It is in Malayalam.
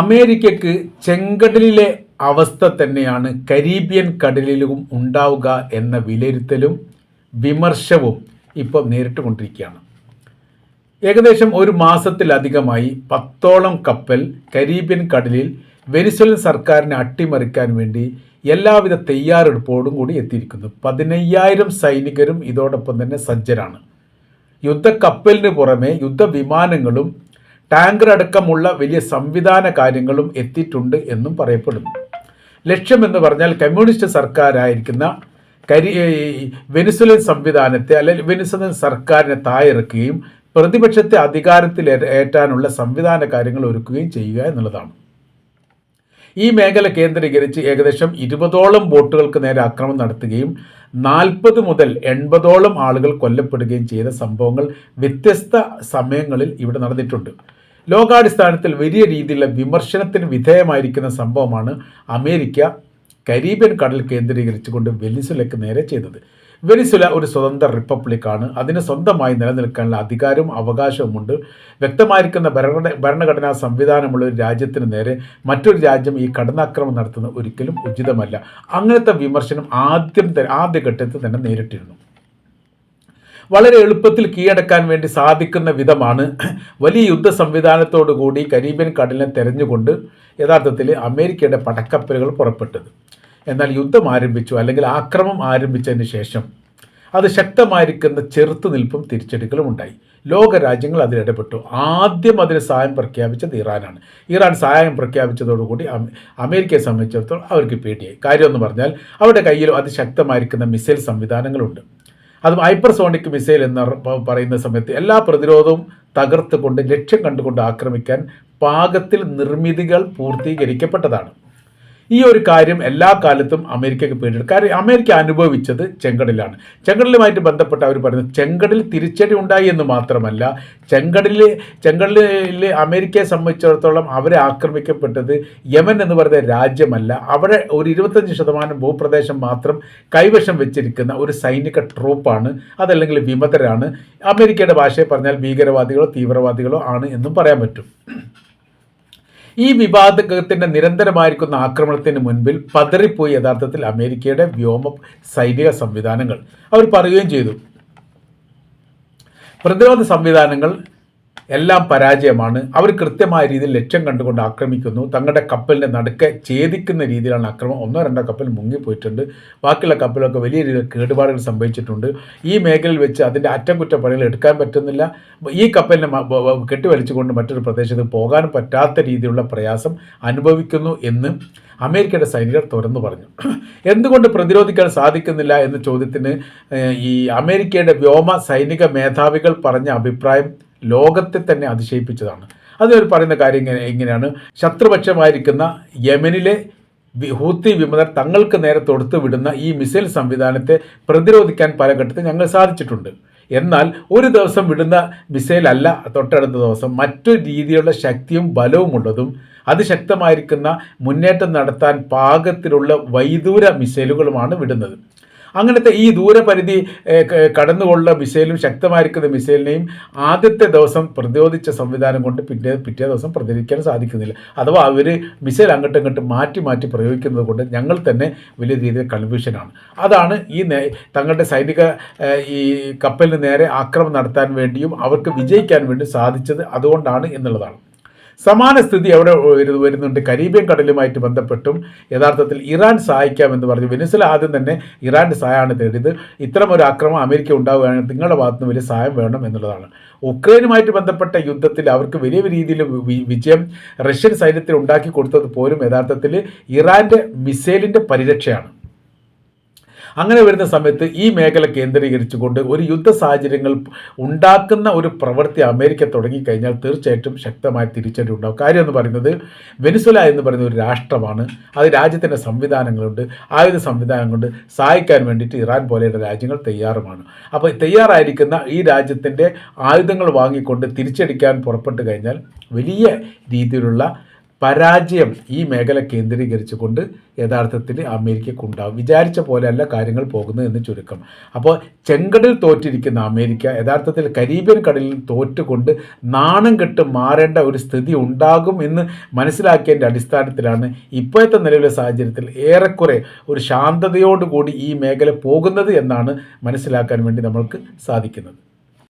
അമേരിക്കക്ക് ചെങ്കടലിലെ അവസ്ഥ തന്നെയാണ് കരീബിയൻ കടലിലും ഉണ്ടാവുക എന്ന വിലയിരുത്തലും വിമർശവും ഇപ്പോൾ നേരിട്ടുകൊണ്ടിരിക്കുകയാണ്. ഏകദേശം ഒരു മാസത്തിലധികമായി പത്തോളം കപ്പൽ കരീബിയൻ കടലിൽ വെനിസ്വലൻ സർക്കാരിനെ അട്ടിമറിക്കാൻ വേണ്ടി എല്ലാവിധ തയ്യാറെടുപ്പോടും കൂടി എത്തിയിരിക്കുന്നു. പതിനയ്യായിരം സൈനികരും ഇതോടൊപ്പം തന്നെ സജ്ജരാണ്. യുദ്ധക്കപ്പലിന് പുറമെ യുദ്ധവിമാനങ്ങളും ടാങ്കർ അടക്കമുള്ള വലിയ സംവിധാന കാര്യങ്ങളും എത്തിയിട്ടുണ്ട് എന്നും പറയപ്പെടുന്നു. ലക്ഷ്യമെന്ന് പറഞ്ഞാൽ കമ്മ്യൂണിസ്റ്റ് സർക്കാരായിരിക്കുന്ന കരി വെനിസുലൻ സംവിധാനത്തെ അല്ലെങ്കിൽ വെനിസുലൻ സർക്കാരിനെ തായിറക്കുകയും പ്രതിപക്ഷത്തെ അധികാരത്തിൽ ഏറ്റാനുള്ള സംവിധാന കാര്യങ്ങൾ ഒരുക്കുകയും ചെയ്യുക എന്നുള്ളതാണ്. ഈ മേഖല കേന്ദ്രീകരിച്ച് ഏകദേശം ഇരുപതോളം ബോട്ടുകൾക്ക് നേരെ ആക്രമണം നടത്തുകയും നാൽപ്പത് മുതൽ എൺപതോളം ആളുകൾ കൊല്ലപ്പെടുകയും ചെയ്ത സംഭവങ്ങൾ വ്യത്യസ്ത സമയങ്ങളിൽ ഇവിടെ നടന്നിട്ടുണ്ട്. ലോകാടിസ്ഥാനത്തിൽ വലിയ രീതിയിലുള്ള വിമർശനത്തിന് വിധേയമായിരിക്കുന്ന സംഭവമാണ് അമേരിക്ക കരീബിയൻ കടൽ കേന്ദ്രീകരിച്ചുകൊണ്ട് വെനിസുലയ്ക്ക് നേരെ ചെയ്തത്. വെനിസുല ഒരു സ്വതന്ത്ര റിപ്പബ്ലിക്കാണ്. അതിന് സ്വന്തമായി നിലനിൽക്കാനുള്ള അധികാരവും അവകാശവുമുണ്ട്. വ്യക്തമായിരിക്കുന്ന ഭരണ ഭരണഘടനാ സംവിധാനമുള്ള ഒരു രാജ്യത്തിന് നേരെ മറ്റൊരു രാജ്യം ഈ കടന്നാക്രമണം നടത്തുന്നത് ഒരിക്കലും ഉചിതമല്ല. അങ്ങനത്തെ വിമർശനം ആദ്യം ആദ്യഘട്ടത്തിൽ തന്നെ നേരിട്ടിരുന്നു. വളരെ എളുപ്പത്തിൽ കീഴടക്കാൻ വേണ്ടി സാധിക്കുന്ന വിധമാണ് വലിയ യുദ്ധ സംവിധാനത്തോടു കൂടി കരീബിയൻ കടലിനെ തെരഞ്ഞുകൊണ്ട് യഥാർത്ഥത്തിൽ അമേരിക്കയുടെ പടക്കപ്പലുകൾ പുറപ്പെട്ടത്. എന്നാൽ യുദ്ധം ആരംഭിച്ചു അല്ലെങ്കിൽ ആക്രമം ആരംഭിച്ചതിന് ശേഷം അത് ശക്തമായിരിക്കുന്ന ചെറുത്തുനിൽപ്പും തിരിച്ചടികളും ഉണ്ടായി. ലോകരാജ്യങ്ങൾ അതിലിടപെട്ടു ആദ്യം അതിന് സഹായം പ്രഖ്യാപിച്ചത് ഇറാനാണ്. ഇറാൻ സഹായം പ്രഖ്യാപിച്ചതോടുകൂടി അമ- അമേരിക്കയെ സംബന്ധിച്ചിടത്തോളം അവർക്ക് പേടിയായി. കാര്യമെന്ന് പറഞ്ഞാൽ അവരുടെ കയ്യിൽ അതിശക്തമായിരിക്കുന്ന മിസൈൽ സംവിധാനങ്ങളുണ്ട്. അതും ഹൈപ്പർസോണിക് മിസൈൽ എന്ന് പറയുന്ന സമയത്ത് എല്ലാ പ്രതിരോധവും തകർത്തുകൊണ്ട് ലക്ഷ്യം കണ്ടുകൊണ്ട് ആക്രമിക്കാൻ പാകത്തിൽ നിർമ്മിതികൾ പൂർത്തീകരിക്കപ്പെട്ടതാണ്. ഈ ഒരു കാര്യം എല്ലാ കാലത്തും അമേരിക്കയ്ക്ക് പേടിയുണ്ട് കാര്യം അമേരിക്ക അനുഭവിച്ചത് ചെങ്കടലാണ് ചെങ്കടലുമായിട്ട് ബന്ധപ്പെട്ട് അവർ പറയുന്നത് ചെങ്കടൽ തിരിച്ചടി ഉണ്ടായി എന്ന് മാത്രമല്ല ചെങ്കടലിൽ ചെങ്കടലിൽ അമേരിക്കയെ സംബന്ധിച്ചിടത്തോളം അവരെ ആക്രമിക്കപ്പെട്ടത് യമൻ എന്ന് പറയുന്ന രാജ്യമല്ല. അവിടെ ഒരു ഇരുപത്തഞ്ച് ശതമാനം ഭൂപ്രദേശം മാത്രം കൈവശം വെച്ചിരിക്കുന്ന ഒരു സൈനിക ട്രൂപ്പാണ് അതല്ലെങ്കിൽ വിമതരാണ്. അമേരിക്കയുടെ ഭാഷയെ പറഞ്ഞാൽ ഭീകരവാദികളോ തീവ്രവാദികളോ ആണ് എന്നും പറയാൻ പറ്റും. ഈ വിവാദത്തിന്റെ നിരന്തരമായിരിക്കുന്ന ആക്രമണത്തിന് മുൻപിൽ പതറിപ്പോയി യഥാർത്ഥത്തിൽ അമേരിക്കയുടെ വ്യോമ സൈനിക സംവിധാനങ്ങൾ. അവർ പറയുകയും ചെയ്തു. പ്രതിരോധ സംവിധാനങ്ങൾ എല്ലാം പരാജയമാണ്. അവർ കൃത്യമായ രീതിയിൽ ലക്ഷ്യം കണ്ടുകൊണ്ട് ആക്രമിക്കുന്നു. തങ്ങളുടെ കപ്പലിന്റെ നടുക്കെ ഛേദിക്കുന്ന രീതിയിലാണ് ആക്രമണം ഒന്നോ രണ്ടോ കപ്പൽ മുങ്ങിപ്പോയിട്ടുണ്ട്. ബാക്കിയുള്ള കപ്പലൊക്കെ വലിയ രീതിയിൽ കേടുപാടുകൾ സംഭവിച്ചിട്ടുണ്ട്. ഈ മേഖലയിൽ വെച്ച് അതിന്റെ അറ്റകുറ്റപ്പണികൾ എടുക്കാൻ പറ്റുന്നില്ല. ഈ കപ്പലിനെ കെട്ടിവലിച്ചുകൊണ്ട് മറ്റൊരു പ്രദേശത്ത് പോകാൻ പറ്റാത്ത രീതിയിലുള്ള പ്രയാസം അനുഭവിക്കുന്നു എന്ന് അമേരിക്കയുടെ സൈനികർ തുറന്നു പറഞ്ഞു. എന്തുകൊണ്ട് പ്രതിരോധിക്കാൻ സാധിക്കുന്നില്ല എന്ന ചോദ്യത്തിന് ഈ അമേരിക്കയുടെ വ്യോമ സൈനിക മേധാവികൾ പറഞ്ഞ അഭിപ്രായം ലോകത്തെ തന്നെ അതിശയിപ്പിച്ചതാണ്. അതിനൊരു പറയുന്ന കാര്യം ഇങ്ങനെ ഇങ്ങനെയാണ്. ശത്രുപക്ഷമായിരിക്കുന്ന യമനിലെ ഹൂത്തി വിമതർ തങ്ങൾക്ക് നേരെ തൊടുത്തു വിടുന്ന ഈ മിസൈൽ സംവിധാനത്തെ പ്രതിരോധിക്കാൻ പല ഘട്ടത്തിൽ ഞങ്ങൾ സാധിച്ചിട്ടുണ്ട്. എന്നാൽ ഒരു ദിവസം വിടുന്ന മിസൈലല്ല തൊട്ടടുത്ത ദിവസം. മറ്റു രീതിയിലുള്ള ശക്തിയും ബലവുമുള്ളതും അതിശക്തമായിരിക്കുന്ന മുന്നേറ്റം നടത്താൻ പാകത്തിലുള്ള വൈദൂര മിസൈലുകളുമാണ് വിടുന്നത്. അങ്ങനത്തെ ഈ ദൂരപരിധി കടന്നുകൊള്ള മിസൈലും ശക്തമായിരിക്കുന്ന മിസൈലിനെയും ആദ്യത്തെ ദിവസം പ്രതിരോധിച്ച സംവിധാനം കൊണ്ട് പിറ്റേ പിറ്റേ ദിവസം പ്രതികരിക്കാൻ സാധിക്കുന്നില്ല. അഥവാ അവർ മിസൈൽ അങ്ങോട്ടും ഇങ്ങോട്ടും മാറ്റി മാറ്റി പ്രയോഗിക്കുന്നത് കൊണ്ട് ഞങ്ങൾ തന്നെ വലിയ രീതിയിൽ കൺഫ്യൂഷനാണ്. അതാണ് ഈ തങ്ങളുടെ സൈനിക ഈ കപ്പലിന് നേരെ ആക്രമണം നടത്താൻ വേണ്ടിയും അവർക്ക് വിജയിക്കാൻ വേണ്ടി സാധിച്ചത് അതുകൊണ്ടാണ് എന്നുള്ളതാണ്. സമാന സ്ഥിതി അവിടെ വരുന്നുണ്ട്. കരീബിയൻ കടലുമായിട്ട് ബന്ധപ്പെട്ടും യഥാർത്ഥത്തിൽ ഇറാൻ സഹായിക്കാമെന്ന് പറഞ്ഞു. വെനിസ്വല ആദ്യം തന്നെ ഇറാന്റെ സഹായമാണ് തേടിയത്. ഇത്തരം ഒരു ആക്രമണം അമേരിക്ക ഉണ്ടാവുകയാണെങ്കിൽ നിങ്ങളുടെ ഭാഗത്തുനിന്ന് വലിയ സഹായം വേണം എന്നുള്ളതാണ്. ഉക്രൈനുമായിട്ട് ബന്ധപ്പെട്ട യുദ്ധത്തിൽ അവർക്ക് വലിയ രീതിയിൽ വിജയം റഷ്യൻ സൈന്യത്തിൽ ഉണ്ടാക്കി കൊടുത്തത് പോലും യഥാർത്ഥത്തിൽ ഇറാന്റെ മിസൈലിന്റെ പരിരക്ഷയാണ്. അങ്ങനെ വരുന്ന സമയത്ത് ഈ മേഖല കേന്ദ്രീകരിച്ചുകൊണ്ട് ഒരു യുദ്ധ സാഹചര്യങ്ങൾ ഉണ്ടാക്കുന്ന ഒരു പ്രവൃത്തി അമേരിക്ക തുടങ്ങിക്കഴിഞ്ഞാൽ തീർച്ചയായിട്ടും ശക്തമായ തിരിച്ചടി ഉണ്ടാവും കാര്യം എന്ന് പറയുന്നത് വെനിസുല എന്ന് പറയുന്ന ഒരു രാഷ്ട്രമാണ്. അത് രാജ്യത്തിന്റെ സംവിധാനങ്ങളുണ്ട്. ആയുധ സംവിധാനങ്ങളുണ്ട്. സഹായിക്കാൻ വേണ്ടിയിട്ട് ഇറാൻ പോലെയുള്ള രാജ്യങ്ങൾ തയ്യാറുമാണ്. അപ്പോൾ തയ്യാറായിരിക്കുന്ന ഈ രാജ്യത്തിന്റെ ആയുധങ്ങൾ വാങ്ങിക്കൊണ്ട് തിരിച്ചടിക്കാൻ പുറപ്പെട്ടു കഴിഞ്ഞാൽ വലിയ രീതിയിലുള്ള പരാജയം ഈ മേഖല കേന്ദ്രീകരിച്ചുകൊണ്ട് യഥാർത്ഥത്തിൽ അമേരിക്കക്ക് ഉണ്ടാവും വിചാരിച്ച പോലെയല്ല കാര്യങ്ങൾ പോകുന്നത് എന്ന് ചുരുക്കം. അപ്പോൾ ചെങ്കടൽ തോറ്റിരിക്കുന്ന അമേരിക്ക യഥാർത്ഥത്തിൽ കരീബിയൻ കടലിൽ തോറ്റുകൊണ്ട് നാണം കെട്ട് മാറേണ്ട ഒരു സ്ഥിതി ഉണ്ടാകും എന്ന് മനസ്സിലാക്കിയതിന്റെ അടിസ്ഥാനത്തിലാണ് ഇപ്പോഴത്തെ നിലവിലെ സാഹചര്യത്തിൽ ഏറെക്കുറെ ഒരു ശാന്തതയോടുകൂടി ഈ മേഖല പോകുന്നത് എന്നാണ് മനസ്സിലാക്കാൻ വേണ്ടി നമ്മൾക്ക് സാധിക്കുന്നത്.